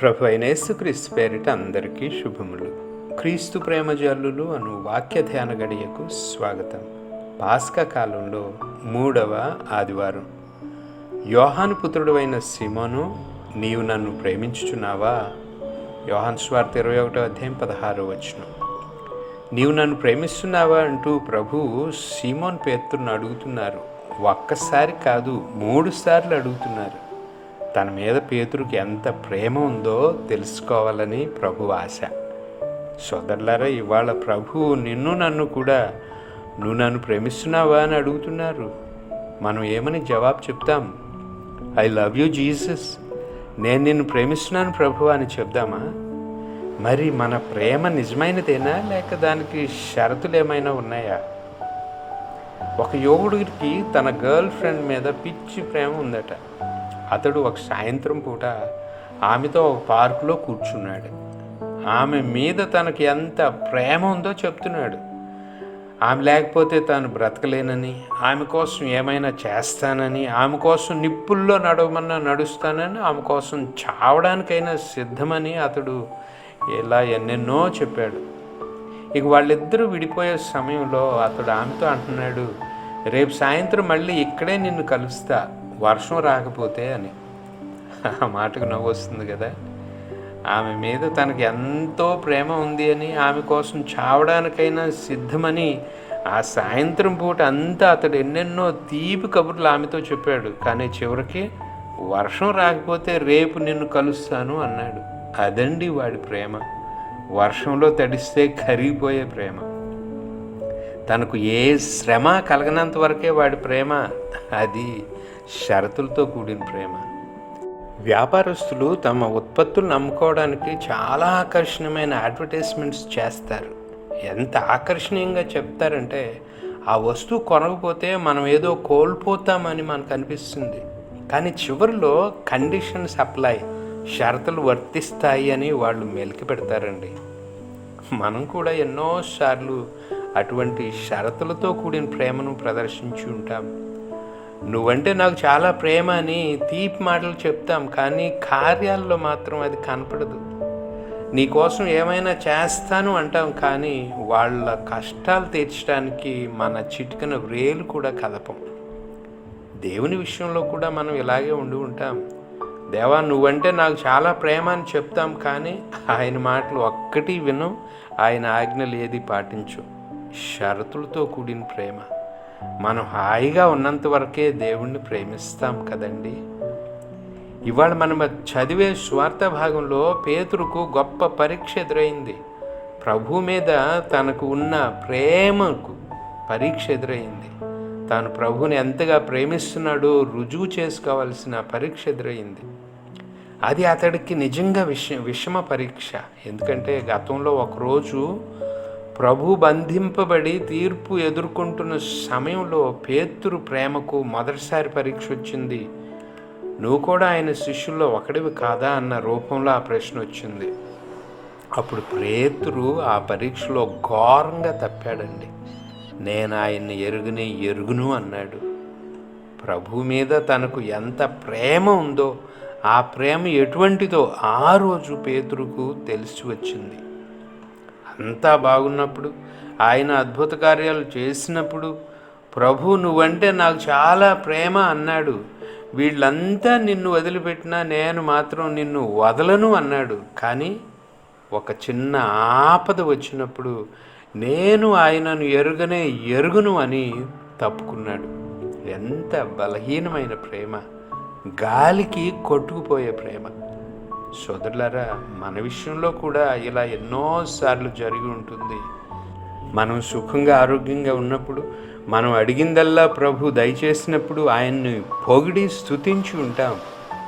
ప్రభు అయిన యేసుక్రీస్తు పేరిట అందరికీ శుభములు. క్రీస్తు ప్రేమజల్లులు అను వాక్య ధ్యాన గడియకు స్వాగతం. పాస్కా కాలంలో మూడవ ఆదివారం. యోహాను పుత్రుడు అయిన సిమోను నీవు నన్ను ప్రేమించుచున్నావా? యోహాన్ స్వార్థ ఇరవై ఒకటో అధ్యాయం పదహారో వచ్చిన నీవు నన్ను ప్రేమిస్తున్నావా అంటూ ప్రభు సీమోన్ పేతురును అడుగుతున్నారు. ఒక్కసారి కాదు మూడు సార్లు అడుగుతున్నారు. తన మీద పేతురికి ఎంత ప్రేమ ఉందో తెలుసుకోవాలని ప్రభు ఆశ. సోదరులారా ఇవాళ ప్రభు నిన్ను నన్ను కూడా నువ్వు నన్ను ప్రేమిస్తున్నావా? అని అడుగుతున్నారు. మనం ఏమని జవాబు చెప్తాం? I love you Jesus. నేను నిన్ను ప్రేమిస్తున్నాను ప్రభు అని చెప్దామా? మరి మన ప్రేమ నిజమైనదేనా? లేక దానికి షరతులు ఏమైనా ఉన్నాయా? ఒక యువకుడికి తన గర్ల్ ఫ్రెండ్ మీద పిచ్చి ప్రేమ ఉందట. అతడు ఒక సాయంత్రం పూట ఆమెతో ఒక పార్కులో కూర్చున్నాడు. ఆమె మీద తనకు ఎంత ప్రేమ ఉందో చెప్తున్నాడు. ఆమె లేకపోతే తాను బ్రతకలేనని ఆమె కోసం ఏమైనా చేస్తానని ఆమె కోసం నిప్పుల్లో నడవమన్నా నడుస్తానని ఆమె కోసం చావడానికైనా సిద్ధమని అతడు ఇలా ఎన్నెన్నో చెప్పాడు. ఇక వాళ్ళిద్దరూ విడిపోయే సమయంలో అతడు ఆమెతో అంటున్నాడు రేపు సాయంత్రం మళ్ళీ ఇక్కడే నిన్ను కలుస్తా. వర్షం రాకపోతే అని. ఆ మాటకు నవ్వు వస్తుంది కదా. ఆమె మీద తనకి ఎంతో ప్రేమ ఉంది అని ఆమె కోసం చావడానికైనా సిద్ధమని ఆ సాయంత్రం పూట అంతా అతడు ఎన్నెన్నో తీపి కబుర్లు ఆమెతో చెప్పాడు. కానీ చివరికి వర్షం రాకపోతే రేపు నిన్ను కలుస్తాను అన్నాడు. అదండి వాడి ప్రేమ. వర్షంలో తడిస్తే కరిగిపోయే ప్రేమ. తనకు ఏ శ్రమ కలగనంత వరకే వాడి ప్రేమ. అది షరతులతో కూడిన ప్రేమ. వ్యాపారస్తులు తమ ఉత్పత్తులను అమ్ముకోవడానికి చాలా ఆకర్షణీయమైన అడ్వర్టైజ్మెంట్స్ చేస్తారు. ఎంత ఆకర్షణీయంగా చెప్తారంటే ఆ వస్తువు కొనకపోతే మనం ఏదో కోల్పోతామని మనకు అనిపిస్తుంది. కానీ చివరిలో కండిషన్ సప్లై షరతులు వర్తిస్తాయి అని వాళ్ళు మెలికి పెడతారండి. మనం కూడా ఎన్నోసార్లు అటువంటి షరతులతో కూడిన ప్రేమను ప్రదర్శించి ఉంటాం. నువ్వంటే నాకు చాలా ప్రేమ అని తీపి మాటలు చెప్తాం కానీ కార్యాల్లో మాత్రం అది కనపడదు. నీకోసం ఏమైనా చేస్తాను అంటాం కానీ వాళ్ళ కష్టాలు తీర్చడానికి మన చిటికన వ్రేలు కూడా కదపం. దేవుని విషయంలో కూడా మనం ఇలాగే ఉండి ఉంటాం. దేవా నువ్వంటే నాకు చాలా ప్రేమ అని చెప్తాం కానీ ఆయన మాటలు ఒక్కటి విను ఆయన ఆజ్ఞలు ఏది పాటించు. షరతులతో కూడిన ప్రేమ. మనం హాయిగా ఉన్నంత వరకే దేవుణ్ణి ప్రేమిస్తాం కదండి. ఇవాళ మనం చదివే స్వార్థ భాగంలో పేతురుకు గొప్ప పరీక్ష ఎదురైంది. ప్రభు మీద తనకు ఉన్న ప్రేమకు పరీక్ష ఎదురైంది. తాను ప్రభుని ఎంతగా ప్రేమిస్తున్నాడో రుజువు చేసుకోవాల్సిన పరీక్ష ఎదురైంది. అది అతడికి నిజంగా విష విషమ పరీక్ష. ఎందుకంటే గతంలో ఒకరోజు ప్రభు బంధింపబడి తీర్పు ఎదుర్కొంటున్న సమయంలో పేతురు ప్రేమకు మొదటిసారి పరీక్ష వచ్చింది. నువ్వు కూడా ఆయన శిష్యుల్లో ఒకడివి కాదా? అన్న రూపంలో ఆ ప్రశ్న వచ్చింది. అప్పుడు పేతురు ఆ పరీక్షలో ఘోరంగా తప్పాడండి. నేను ఆయన్ని ఎరుగుని ఎరుగును అన్నాడు. ప్రభు మీద తనకు ఎంత ప్రేమ ఉందో ఆ ప్రేమ ఎటువంటిదో ఆ రోజు పేతురుకు తెలిసి వచ్చింది. అంతా బాగున్నప్పుడు ఆయన అద్భుత కార్యాలు చేసినప్పుడు ప్రభు నువ్వంటే నాకు చాలా ప్రేమ అన్నాడు. వీళ్ళంతా నిన్ను వదిలిపెట్టినా నేను మాత్రం నిన్ను వదలను అన్నాడు. కానీ ఒక చిన్న ఆపద వచ్చినప్పుడు నేను ఆయనను ఎరుగనే ఎరుగును అని తప్పుకున్నాడు. ఎంత బలహీనమైన ప్రేమ. గాలికి కొట్టుకుపోయే ప్రేమ. సోదరులారా మన విషయంలో కూడా ఇలా ఎన్నోసార్లు జరిగి ఉంటుంది. మనం సుఖంగా ఆరోగ్యంగా ఉన్నప్పుడు మనం అడిగిందల్లా ప్రభు దయచేసినప్పుడు ఆయన్ని పొగిడి స్తుతించి ఉంటాం.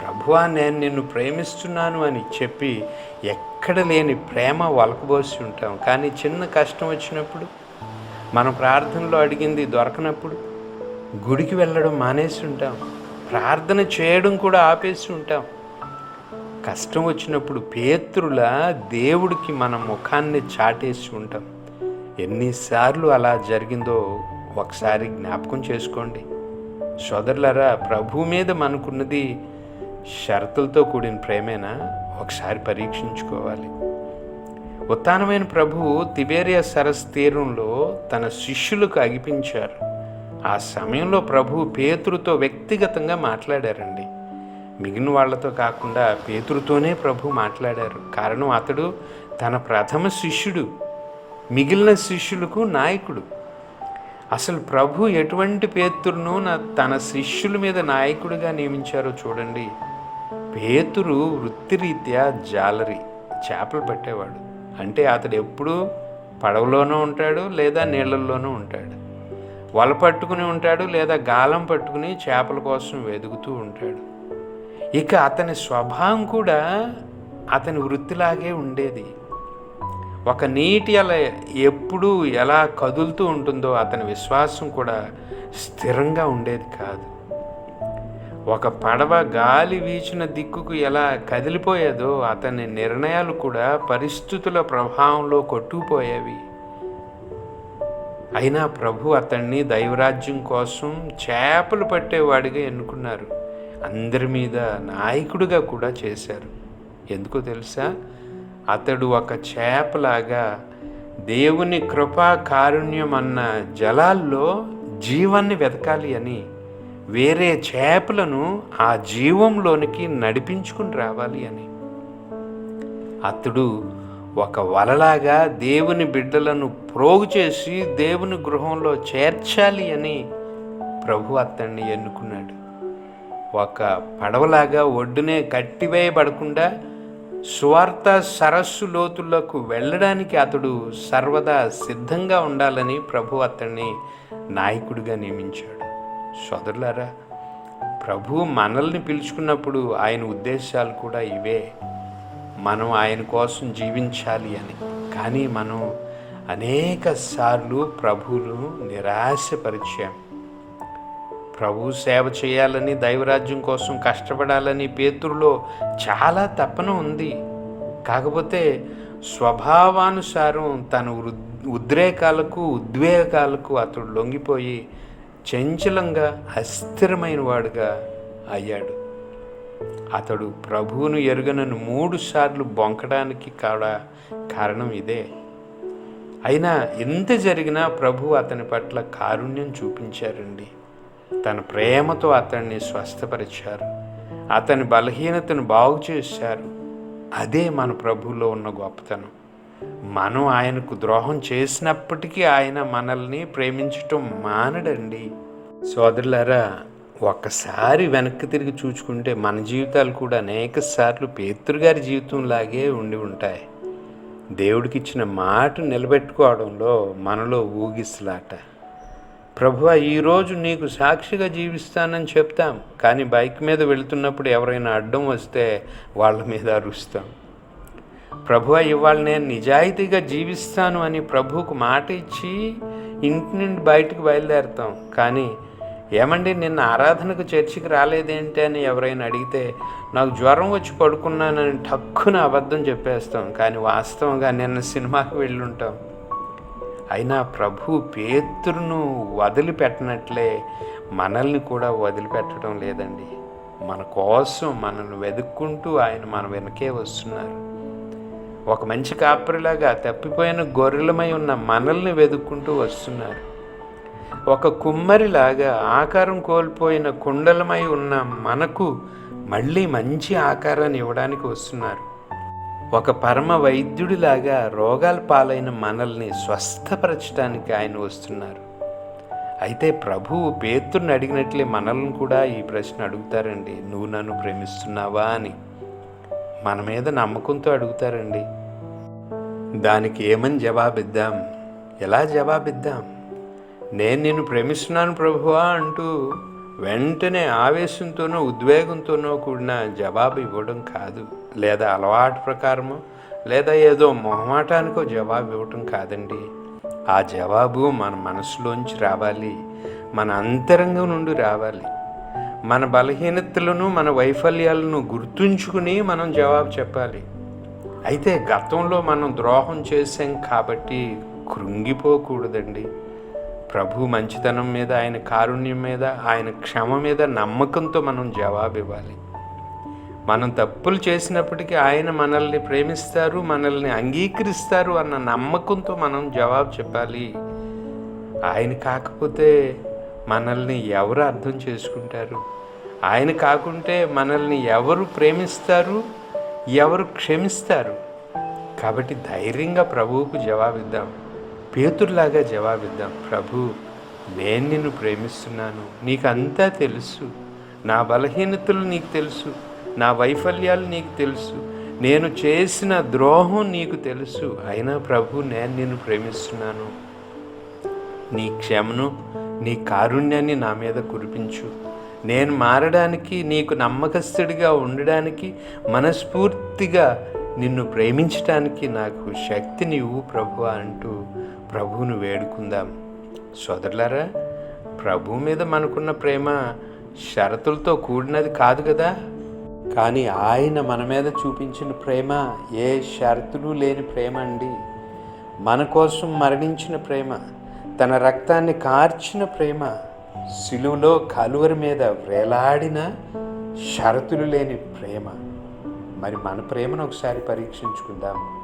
ప్రభువా నేను నిన్ను ప్రేమిస్తున్నాను అని చెప్పి ఎక్కడ లేని ప్రేమ వలకబోసి ఉంటాం. కానీ చిన్న కష్టం వచ్చినప్పుడు మన ప్రార్థనలో అడిగింది దొరకనప్పుడు గుడికి వెళ్ళడం మానేసి ఉంటాం. ప్రార్థన చేయడం కూడా ఆపేసి ఉంటాం. కష్టం వచ్చినప్పుడు పేతురుల దేవుడికి మన ముఖాన్ని చాటేసి ఉంటాం. ఎన్నిసార్లు అలా జరిగిందో ఒకసారి జ్ఞాపకం చేసుకోండి. సోదరులరా ప్రభు మీద మనకున్నది షరతులతో కూడిన ప్రేమేనా? ఒకసారి పరీక్షించుకోవాలి. ఉత్తానమైన ప్రభువు తిబేరియా సరస్ తీరంలో తన శిష్యులకు అగిపించారు. ఆ సమయంలో ప్రభు పేతురుతో వ్యక్తిగతంగా మాట్లాడారండి. మిగిలిన వాళ్ళతో కాకుండా పేతురుతోనే ప్రభు మాట్లాడారు. కారణం అతడు తన ప్రథమ శిష్యుడు మిగిలిన శిష్యులకు నాయకుడు. అసలు ప్రభు ఎటువంటి పేతురును నా తన శిష్యుల మీద నాయకుడిగా నియమించారో చూడండి. పేతురు వృత్తిరీత్యా జాలరి చేపలు పట్టేవాడు. అంటే అతడు ఎప్పుడూ పడవలోనూ ఉంటాడు లేదా నీళ్ళల్లోనూ ఉంటాడు. వల పట్టుకుని ఉంటాడు లేదా గాలం పట్టుకుని చేపల కోసం వెదుగుతూ ఉంటాడు. ఇక అతని స్వభావం కూడా అతని వృత్తిలాగే ఉండేది. ఒక నీటి అలా ఎప్పుడూ ఎలా కదులుతూ ఉంటుందో అతని విశ్వాసం కూడా స్థిరంగా ఉండేది కాదు. ఒక పడవ గాలి వీచిన దిక్కుకు ఎలా కదిలిపోయేదో అతని నిర్ణయాలు కూడా పరిస్థితుల ప్రభావంలో కొట్టుకుపోయేవి. అయినా ప్రభు అతన్ని దైవరాజ్యం కోసం చేపలు పట్టేవాడిగా ఎన్నుకున్నారు. అందరి మీద నాయకుడిగా కూడా చేశారు. ఎందుకో తెలుసా? అతడు ఒక చేపలాగా దేవుని కృపా కారుణ్యం అన్న జలాల్లో జీవాన్ని వెతకాలి అని వేరే చేపలను ఆ జీవంలోనికి నడిపించుకుని రావాలి అని. అతడు ఒక వలలాగా దేవుని బిడ్డలను ప్రోగు చేసి దేవుని గృహంలో చేర్చాలి అని ప్రభు అతన్ని ఎన్నుకున్నాడు. ఒక పడవలాగా ఒడ్డునే కట్టివేయబడకుండా స్వార్థ సరస్సు లోతులకు వెళ్ళడానికి అతడు సర్వదా సిద్ధంగా ఉండాలని ప్రభు అతన్ని నాయకుడిగా నియమించాడు. సోదరులారా ప్రభు మనల్ని పిలుచుకున్నప్పుడు ఆయన ఉద్దేశాలు కూడా ఇవే. మనం ఆయన కోసం జీవించాలి అని. కానీ మనం అనేక సార్లు ప్రభువును నిరాశపరిచాం. ప్రభు సేవ చేయాలని దైవరాజ్యం కోసం కష్టపడాలని పేతురులో చాలా తపన ఉంది. కాకపోతే స్వభావానుసారం తన ఉద్రేకాలకు ఉద్వేగాలకు అతడు లొంగిపోయి చంచలంగా అస్థిరమైన వాడుగా అయ్యాడు. అతడు ప్రభువును ఎరుగనను మూడు సార్లు బొంకడానికి కూడా కారణం ఇదే. అయినా ఎంత జరిగినా ప్రభు అతని పట్ల కారుణ్యం చూపించారండి. తన ప్రేమతో అతన్ని స్వస్థపరిచారు. అతని బలహీనతను బాగు చేశారు. అదే మన ప్రభువులో ఉన్న గొప్పతనం. మనం ఆయనకు ద్రోహం చేసినప్పటికీ ఆయన మనల్ని ప్రేమించటం మానడండి. సోదరులారా ఒక్కసారి వెనక్కి తిరిగి చూచుకుంటే మన జీవితాలు కూడా అనేక సార్లు పేతృగారి జీవితంలాగే ఉండి ఉంటాయి. దేవుడికిచ్చిన మాట నిలబెట్టుకోవడంలో మనలో ఊగిసలాట. ప్రభు ఈరోజు నీకు సాక్షిగా జీవిస్తానని చెప్తాం. కానీ బైక్ మీద వెళుతున్నప్పుడు ఎవరైనా అడ్డం వస్తే వాళ్ళ మీద అరుస్తాం. ప్రభు ఇవాళ నేను నిజాయితీగా జీవిస్తాను అని ప్రభువుకు మాట ఇచ్చి ఇంటి నుండి బయటకు బయలుదేరుతాం. కానీ ఏమండి నిన్న ఆరాధనకు చర్చికి రాలేదేంటి అని ఎవరైనా అడిగితే నాకు జ్వరం వచ్చి పడుకున్నానని టక్కున అబద్ధం చెప్పేస్తాం. కానీ వాస్తవంగా నిన్న సినిమాకి వెళ్ళుంటాం. అయినా ప్రభు పేతురును వదిలిపెట్టనట్లే మనల్ని కూడా వదిలిపెట్టడం లేదండి. మన కోసం మనల్ని వెతుక్కుంటూ ఆయన మన వెనకే వస్తున్నారు. ఒక మంచి కాపరిలాగా తప్పిపోయిన గొర్రెలమై ఉన్న మనల్ని వెతుక్కుంటూ వస్తున్నారు. ఒక కుమ్మరిలాగా ఆకారం కోల్పోయిన కుండలమై ఉన్న మనకు మళ్ళీ మంచి ఆకారాన్ని ఇవ్వడానికి వస్తున్నారు. ఒక పరమ వైద్యుడిలాగా రోగాల పాలైన మనల్ని స్వస్థపరచడానికి ఆయన వస్తున్నారు. అయితే ప్రభువు పేతుర్ని అడిగినట్లే మనల్ని కూడా ఈ ప్రశ్న అడుగుతారండి. నువ్వు నన్ను ప్రేమిస్తున్నావా అని. మన మీద నమ్మకంతో అడుగుతారండి. దానికి ఏమని జవాబిద్దాం? ఎలా జవాబిద్దాం? నేను నిన్ను ప్రేమిస్తున్నాను ప్రభువా అంటూ వెంటనే ఆవేశంతోనో ఉద్వేగంతోనో కూడిన జవాబు ఇవ్వడం కాదు. లేదా అలవాటు ప్రకారమో లేదా ఏదో మొహమాటానికో జవాబు ఇవ్వటం కాదండి. ఆ జవాబు మన మనసులోంచి రావాలి. మన అంతరంగం నుండి రావాలి. మన బలహీనతలను మన వైఫల్యాలను గుర్తుంచుకుని మనం జవాబు చెప్పాలి. అయితే గతంలో మనం ద్రోహం చేసాం కాబట్టి కృంగిపోకూడదండి. ప్రభు మంచితనం మీద ఆయన కారుణ్యం మీద ఆయన క్షమ మీద నమ్మకంతో మనం జవాబు ఇవ్వాలి మనం తప్పులు చేసినప్పటికీ ఆయన మనల్ని ప్రేమిస్తారు మనల్ని అంగీకరిస్తారు అన్న నమ్మకంతో మనం జవాబు చెప్పాలి. ఆయన కాకపోతే మనల్ని ఎవరు అర్థం చేసుకుంటారు? ఆయన కాకుంటే మనల్ని ఎవరు ప్రేమిస్తారు? ఎవరు క్షమిస్తారు? కాబట్టి ధైర్యంగా ప్రభువుకు జవాబిద్దాం. పేతుర్లాగా జవాబిద్దాం. ప్రభు నేను నిన్ను ప్రేమిస్తున్నాను. నీకు అంతా తెలుసు. నా బలహీనతలు నీకు తెలుసు. నా వైఫల్యాలు నీకు తెలుసు. నేను చేసిన ద్రోహం నీకు తెలుసు. అయినా ప్రభు నేను నిన్ను ప్రేమిస్తున్నాను. నీ క్షమను నీ కారుణ్యాన్ని నా మీద కురిపించు. నేను మారడానికి నీకు నమ్మకస్తుడిగా ఉండడానికి మనస్ఫూర్తిగా నిన్ను ప్రేమించడానికి నాకు శక్తినివ్వు ప్రభు అంటూ ప్రభువును వేడుకుందాం. సోదరులారా ప్రభు మీద మనకున్న ప్రేమ షరతులతో కూడినది కాదు కదా? కానీ ఆయన మన మీద చూపించిన ప్రేమ ఏ షరతులు లేని ప్రేమ అండి. మన కోసం మరణించిన ప్రేమ తన రక్తాన్ని కార్చిన ప్రేమ సిలువలో కలువరి మీద వేలాడిన షరతులు లేని ప్రేమ. మరి మన ప్రేమను ఒకసారి పరీక్షించుకుందాం.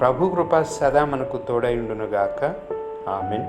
ప్రభు కృప సదా మనకు తోడైండునుగాక ఆమెన్.